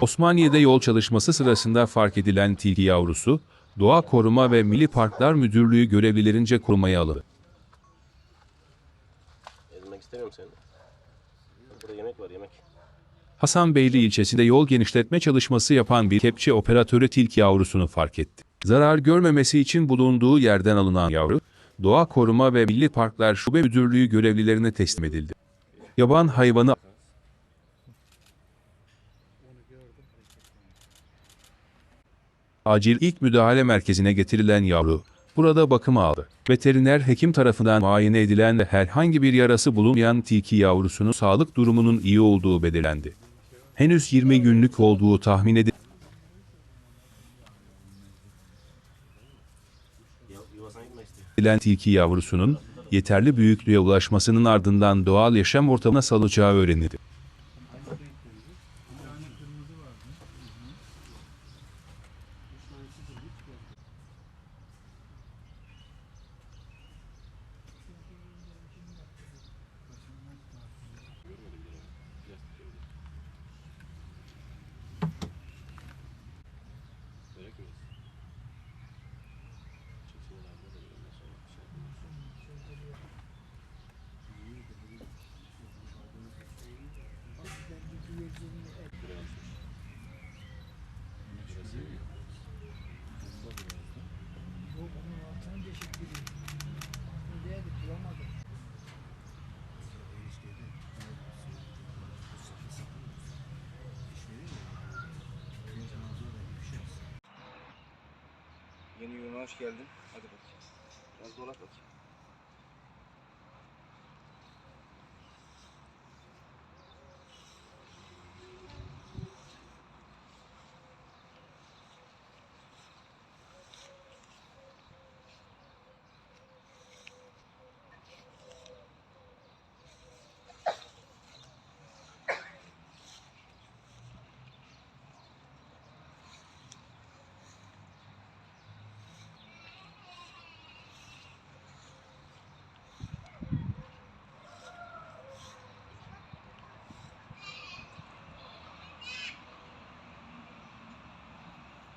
Osmaniye'de yol çalışması sırasında fark edilen tilki yavrusu, Doğa Koruma ve Milli Parklar Müdürlüğü görevlilerince korumaya alındı. Yemek. Hasanbeyli ilçesinde yol genişletme çalışması yapan bir kepçe operatörü tilki yavrusunu fark etti. Zarar görmemesi için bulunduğu yerden alınan yavru, Doğa Koruma ve Milli Parklar Şube Müdürlüğü görevlilerine teslim edildi. Yaban hayvanı acil ilk müdahale merkezine getirilen yavru, burada bakım aldı. Veteriner hekim tarafından muayene edilen ve herhangi bir yarası bulunmayan tilki yavrusunun sağlık durumunun iyi olduğu belirlendi. Henüz 20 günlük olduğu tahmin edilen edilen tilki yavrusunun yeterli büyüklüğe ulaşmasının ardından doğal yaşam ortamına salacağı öğrenildi. Yeni yuvana hoş geldin. Hadi bakayım. Biraz dola bakayım.